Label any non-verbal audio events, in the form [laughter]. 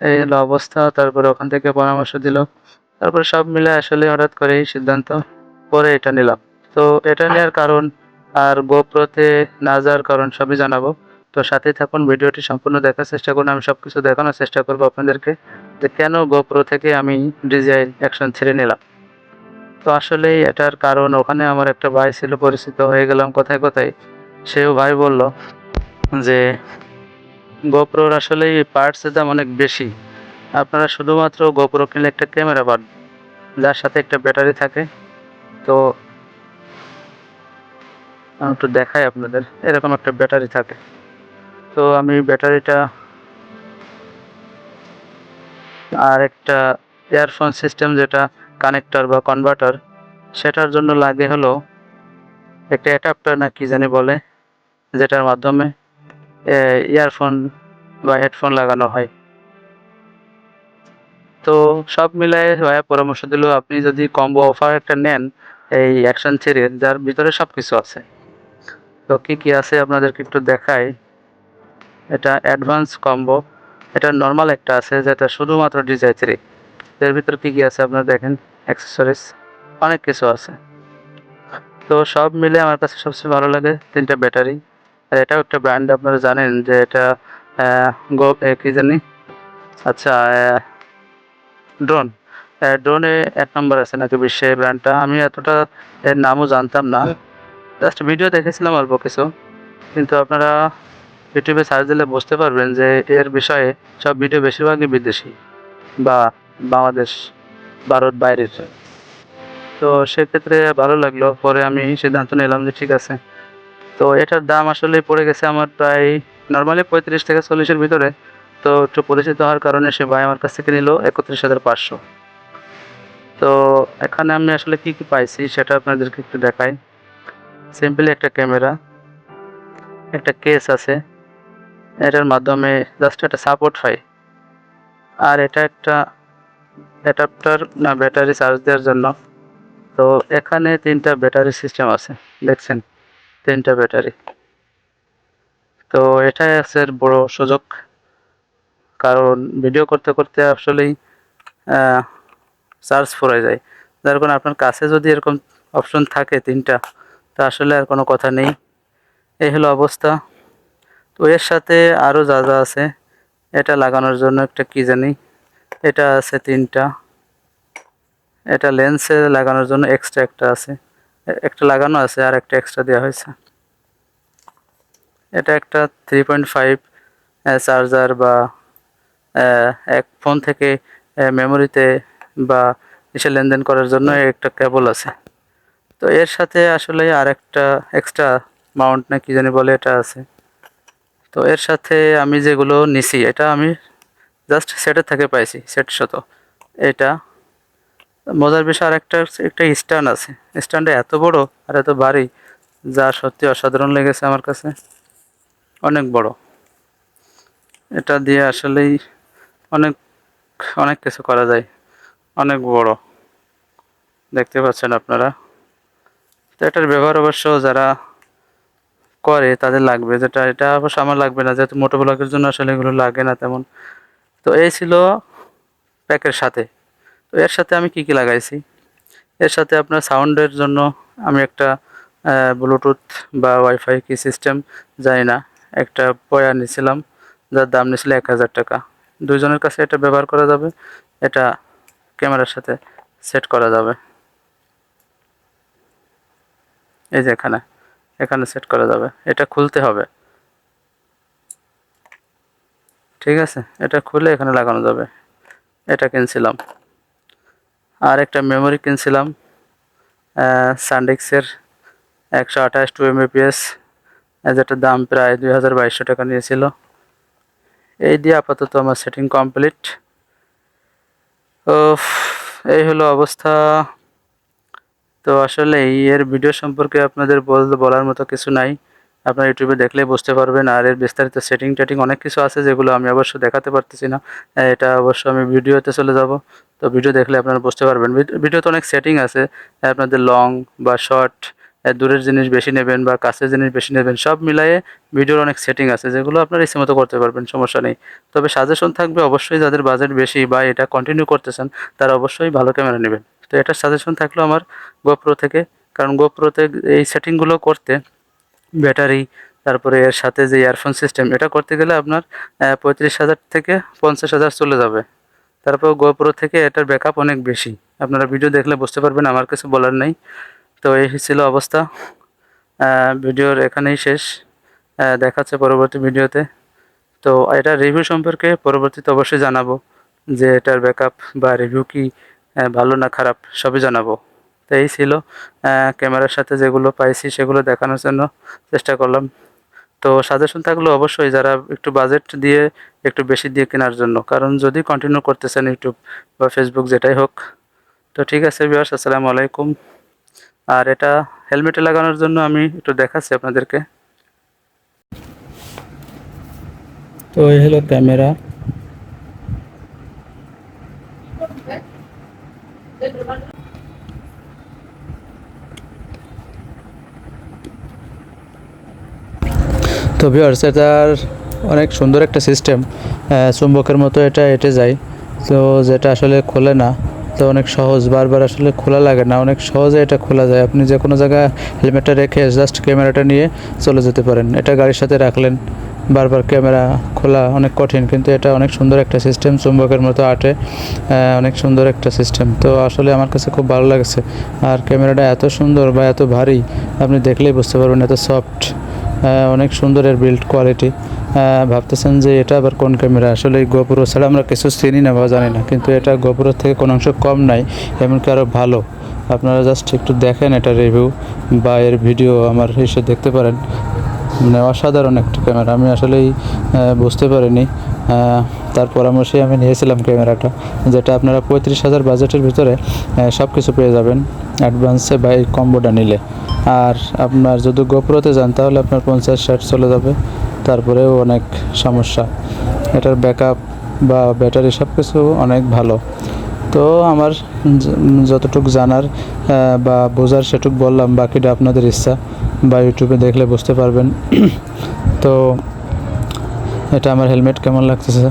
এই হলো অবস্থা। তারপরে ওখান থেকে পরামর্শ দিল। তারপরে সব মিলে আসলে হঠাৎ করেই সিদ্ধান্ত পরে এটা নিলাম। তো এটা নেওয়ার কারণ আর গোপ্রোতে না যাওয়ার কারণ সবই জানাব। তো সাথে থাকুন, ভিডিওটি সম্পূর্ণ দেখার চেষ্টা করুন। আমি সব কিছু দেখানোর চেষ্টা করব আপনাদেরকে যে কেন গোপ্রো থেকে আমি ডিজাইন অ্যাকশন ছেড়ে নিলাম। তো আসলে এটার কারণ, ওখানে আমার একটা ভাই ছিল, পরিচিত হয়ে গেলাম কোথায় কোথায়, সেও ভাই বলল যে গোপ্রোর আসলে পার্টসের দাম অনেক বেশি। আপনারা শুধুমাত্র গোপ্রো কিনলে একটা ক্যামেরা পান, যার সাথে একটা ব্যাটারি থাকে। তো একটু দেখাই আপনাদের, এরকম একটা ব্যাটারি থাকে। তো আমি ব্যাটারিটা আর একটা ইয়ারফোন সিস্টেম যেটা কানেক্টর বা কনভার্টার সেটার জন্য লাগে হলো একটা অ্যাডাপ্টার না কি জানি বলে, যেটার মাধ্যমে ইয়ারফোন বা হেডফোন লাগানো হয়। তো সব মিলায়ে ভাইয়া পরামর্শ দিল, আপনি যদি কম্বো অফার একটা নেন, এই অ্যাকশন থ্রির যার ভিতরে সব কিছু আছে। তো কী কী আছে আপনাদেরকে একটু দেখাই। এটা অ্যাডভান্স কম্বো এটা নর্মাল একটা আছে, যেটা শুধুমাত্র ডিজাই থ্রি এর ভিতরে কী কী আছে আপনারা দেখেন অ্যাক্সেসরিজ অনেক কিছু আছে। তো সব মিলে আমার কাছে সবচেয়ে ভালো লাগে তিনটা ব্যাটারি। আর এটাও একটা ব্র্যান্ড আপনারা জানেন যে এটা গো কি জানি? আচ্ছা ড্রোন ড্রোনে এক নম্বর আছে নাকি বিশ্বে ব্র্যান্ডটা আমি এতটা এর নামও জানতাম না। জাস্ট ভিডিও দেখেছিলাম অল্প কিছু। কিন্তু আপনারা ইউটিউবে সার্চ দিলে বুঝতে পারবেন যে এর বিষয়ে সব ভিডিও বেশিরভাগই বিদেশি বা বাংলাদেশ, ভারত বাইরের। তো সেক্ষেত্রে ভালো লাগল। পরে আমি সিদ্ধান্ত নিলাম যে ঠিক আছে। তো এটার দাম আসলে পড়ে গেছে আমার প্রায় নর্মালি পঁয়ত্রিশ থেকে চল্লিশের ভিতরে। তো একটু পরিচিত হওয়ার কারণে সে ভাই আমার কাছ থেকে নিল একত্রিশ হাজার পাঁচশো। তো এখানে আমি আসলে কি কি পাইছি সেটা আপনাদেরকে একটু দেখাই। সিম্পলি একটা ক্যামেরা একটা কেস আছে। এটার মাধ্যমে জাস্ট একটা সাপোর্ট হয় আর এটা একটা অ্যাডাপ্টার না ব্যাটারি চার্জ দেওয়ার জন্য। তো এখানে তিনটা ব্যাটারি সিস্টেম আছে, দেখছেন? তিনটা ব্যাটারি। তো এটাই আছে বড় সুযোগ। কারণ ভিডিও করতে করতে আসলেই চার্জ ফুরাই যায়। যার কারণে আপনার কাছে যদি এরকম অপশন থাকে তিনটা, তা আসলে আর কোনো কথা নেই। এই হলো অবস্থা। তো এর সাথে আরও যা যা আছে, এটা লাগানোর জন্য একটা কি জানি, এটা আছে তিনটা। এটা লেন্সে লাগানোর জন্য এক্সট্রা একটা আছে। একটা লাগানো আছে আর একটা এক্সট্রা দেওয়া হয়েছে। এটা একটা থ্রি পয়েন্ট ফাইভ চার্জার বা এক ফোন থেকে মেমোরিতে বা এসে লেনদেন করার জন্য একটা কেবল আছে। তো এর সাথে আসলে আর একটা এক্সট্রা মাউন্ট না কি জানি বলে এটা আছে। তো এর সাথে আমি যেগুলো নিছি এটা আমি জাস্ট সেটের থেকে পাইছি সেট শত এটা মজার বিষয় আর একটা স্ট্যান্ড আছে। স্ট্যান্ডটা এত বড় আর এত ভারী, যা সত্যি অসাধারণ লেগেছে আমার কাছে। অনেক বড়। এটা দিয়ে আসলেই অনেক অনেক কিছু করা যায়। অনেক বড়। দেখতে পাচ্ছেন আপনারা। তো এটার ব্যবহার অবশ্য যারা করে, তাদের লাগবে। যেটা, এটা অবশ্য আমার লাগবে না, যেহেতু মোটো ব্লগের জন্য আসলে এগুলো লাগে না তেমন। তো এই ছিল প্যাকের সাথে। তো এর সাথে আমি কি কি লাগাইছি? এর সাথে আপনার সাউন্ডের জন্য আমি একটা ব্লুটুথ বা ওয়াইফাই কি সিস্টেম জানি না, একটা পয়া নিয়েছিলাম, যার দাম নিয়েছিল এক হাজার টাকা। দুইজনের কাছে এটা ব্যবহার করা যাবে, এটা ক্যামেরার সাথে সেট করা যাবে। এই যে এখানে এখানে সেট করা যাবে। এটা খুলতে হবে। ঠিক আছে? এটা খুলে এখানে লাগানো যাবে। এটা কিনছিলাম। আর একটা মেমোরি কিনছিলাম সানডিক্সের একশো আঠাশ টু এমবিপিএস যেটার দাম প্রায় দুই হাজার বাইশশো টাকা নিয়েছিল। এই দিয়ে আপাতত আমার সেটিং কমপ্লিট ও এই হলো অবস্থা। তো আসলে এর ভিডিও সম্পর্কে আপনাদের বল- বলার মতো কিছু নাই। আপনার ইউটিউবে দেখলেই বুঝতে পারবেন। আর এর বিস্তারিত সেটিং টেটিং অনেক কিছু আছে যেগুলো আমি অবশ্য দেখাতে পারতেছি না। এটা অবশ্য আমি ভিডিওতে চলে যাব। তো ভিডিও দেখলে আপনারা বুঝতে পারবেন। ভিডিওতে অনেক সেটিং আছে। আপনাদের লং বা শর্ট দূরের জিনিস বেশি নেবেন বা কাছের জিনিস বেশি নেবেন, সব মিলায়ে ভিডিওর অনেক সেটিং আছে যেগুলো আপনার ইচ্ছে মতো করতে পারবেন, সমস্যা নেই। তবে সাজেশন থাকবে অবশ্যই যাদের বাজেট বেশি বা এটা কন্টিনিউ করতেছেন, তারা অবশ্যই ভালো ক্যামেরা নেবেন। তো এটার সাজেশন থাকল আমার গোপ্রো থেকে। কারণ গোপ্রোতে এই সেটিংগুলো করতে ব্যাটারি, তারপরে এর সাথে যে ইয়ারফোন সিস্টেম এটা করতে গেলে আপনার পঁয়ত্রিশ হাজার থেকে পঞ্চাশ হাজার চলে যাবে। তারপর গোপ্রো থেকে এটার ব্যাকআপ অনেক বেশি। আপনারা ভিডিও দেখলে বুঝতে পারবেন, আমার কিছু বলার নেই। তো এই ছিল অবস্থা। ভিডিওর এখানেই শেষ। দেখাচ্ছে পরবর্তী ভিডিওতে। তো এটা রিভিউ সম্পর্কে পরবর্তীতে অবশ্যই জানাব যে এটার ব্যাকআপ বা রিভিউ কি ভালো না খারাপ, সবই জানাব। তো এই ছিল ক্যামেরার সাথে যেগুলো পাইছি সেগুলো দেখানোর জন্য চেষ্টা করলাম। তো সাজেশন থাকল অবশ্যই যারা একটু বাজেট দিয়ে একটু বেশি দিয়ে কেনার জন্য, কারণ যদি কন্টিনিউ করতেছেন ইউটিউব বা ফেসবুক যেটাই হোক। তো ঠিক আছে বিয়াস আসসালামু আলাইকুম। আর এটা হেলমেটে লাগানোর জন্য আমি একটু দেখাচ্ছি আপনাদেরকে। তো এই হলো ক্যামেরা। তো ভিউয়ার্স এটার অনেক সুন্দর একটা সিস্টেম চুম্বকের মতো এটা এটে যায়। তো যেটা আসলে খোলে না, তো অনেক সহজ, বারবার আসলে খোলা লাগে না, অনেক সহজে এটা খোলা যায়। আপনি যে কোনো জায়গায় হেলমেটটা রেখে জাস্ট ক্যামেরাটা নিয়ে চলে যেতে পারেন। এটা গাড়ির সাথে রাখলেন, বারবার ক্যামেরা খোলা অনেক কঠিন, কিন্তু এটা অনেক সুন্দর একটা সিস্টেম চুম্বকের মতো আটে অনেক সুন্দর একটা সিস্টেম তো আসলে আমার কাছে খুব ভালো লাগছে। আর ক্যামেরাটা এত সুন্দর বা এত ভারী, আপনি দেখলেই বুঝতে পারবেন এত সফট অনেক সুন্দর এর বিল্ড কোয়ালিটি ভাবতেছেন যে এটা আবার কোন ক্যামেরা আসলে গোপুরো ছাড়া আমরা কিছু চিনি না বা জানি না, কিন্তু এটা গোপুরোর থেকে কোনো অংশ কম নাই, এমনকি আরও ভালো। আপনারা জাস্ট একটু দেখেন এটা রিভিউ বা এর ভিডিও আমার এসে দেখতে পারেন। মানে অসাধারণ একটা ক্যামেরা আমি আসলেই বুঝতে পারিনি। তার পরামর্শে আমি নিয়েছিলাম ক্যামেরাটা যেটা আপনারা পঁয়ত্রিশ হাজার বাজেটের ভিতরে সব কিছু পেয়ে যাবেন। অ্যাডভান্সে বা এই কম্বোটা নিলে। আর আপনার যদি গোপ্রোতে যান, তাহলে আপনার পঞ্চাশ ষাট চলে যাবে। তারপরেও অনেক সমস্যা। এটার ব্যাকআপ বা ব্যাটারি সব কিছু অনেক ভালো। তো আমার যতটুকু জানার বা বোঝার সেটুকু বললাম, বাকিটা আপনাদের ইচ্ছা। বা ইউটিউবে দেখলে বুঝতে পারবেন। [clears throat] তো এটা আমার হেলমেট কেমন লাগতেছে?